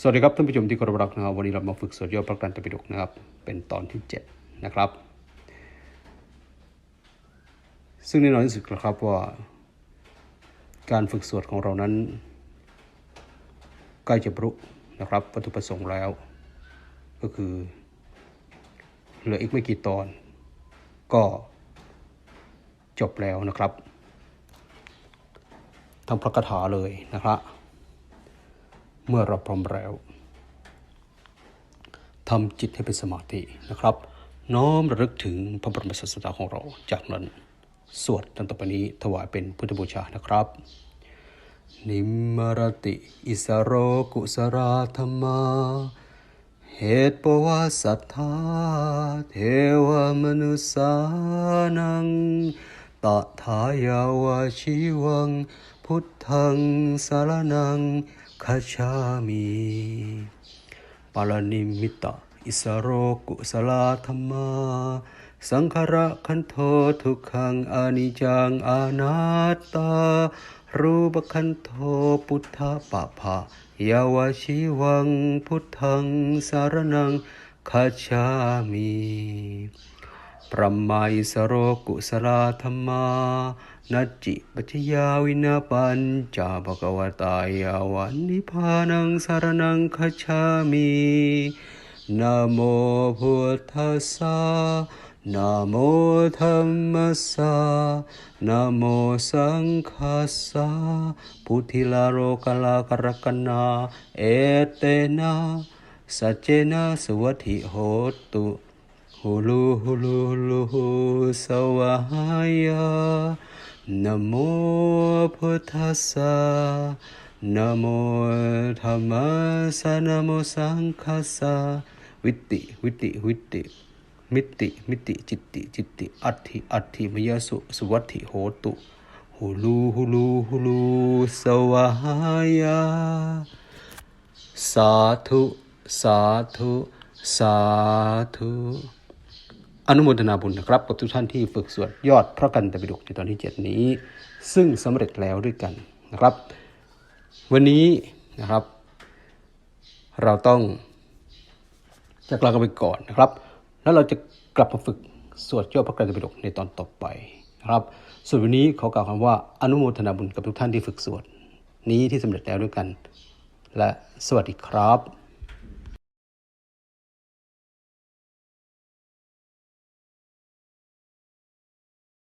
สวัสดีครับท่านผู้ชมที่เคารพรักนะครับวันนี้เรามาฝึกสวดย่อพระกันตปิฎกนะครับ เป็นตอนที่ 7 นะครับ ซึ่งแน่นอนที่สุดนะครับว่าการฝึกสวดของเรานั้น ใกล้จะบรรลุนะครับวัตถุประสงค์แล้ว ก็คือเหลืออีกไม่กี่ตอน ก็จบแล้วนะครับทั้งพระคาถาเลยนะครับ เมื่อเราพร้อมแล้วทำจิตให้เป็นสมาธินะครับ น้อมระลึกถึงพระบรมศาสดาของเรา จากนั้นสวดตั้งต่อไปนี้ถวายเป็นพุทธบูชานะครับ นิมมรติ อิสโรกุสราธรรมาเหตุปวาสัทธาเทวมนุสานังตถายาวชิวัง พุทธังสารนังคัจฉามิปาลนิมิตะอิสโรกุสลาธรรมาสังขระคันโททุกขังอนิจังอนัตตา รูปคันโทพุทธปะภะยาวชิวังพุทธังสารนังคัจฉามิ ประมาอิสโรกุสลาธรรมานัจจิปัจยาวินาปัญจาภกวตายาวันนิพานังสารนังคัจฉามินะโมพุทธัสสะนะโมธัมมัสสะนะโมสังคัสสะพุทธิลาโรกลากรกนาเอเตนะสัจเจนะสวัสถิโหตุ ฮูลูฮูลูฮูลูฮูสวายานะโมพุทธัสสะนะโมธัมมัสสะนะโมสังคัสสะวิตติวิตติวิตติมิตติมิตติจิตติจิตติอัตถิอัตถิมยสุสุวัตถิโหตุฮูลูฮูลูฮูลูสวายาสาธุสาธุสาธุ อนุโมทนาบุญนะครับกับทุกท่านที่ฝึกสวดยอดพระกันตปิฎกในตอนที่ 7 นี้ ซึ่งสำเร็จแล้วด้วยกันนะครับ วันนี้นะครับ เราต้องจากลากันไปก่อนนะครับ แล้วเราจะกลับมาฝึกสวดยอดพระกันตปิฎกในตอนต่อไปนะครับส่วนวันนี้ขอกล่าวคำว่าอนุโมทนาบุญกับทุกท่านที่ฝึกสวดนี้ที่สำเร็จแล้วด้วยกัน และสวัสดีครับ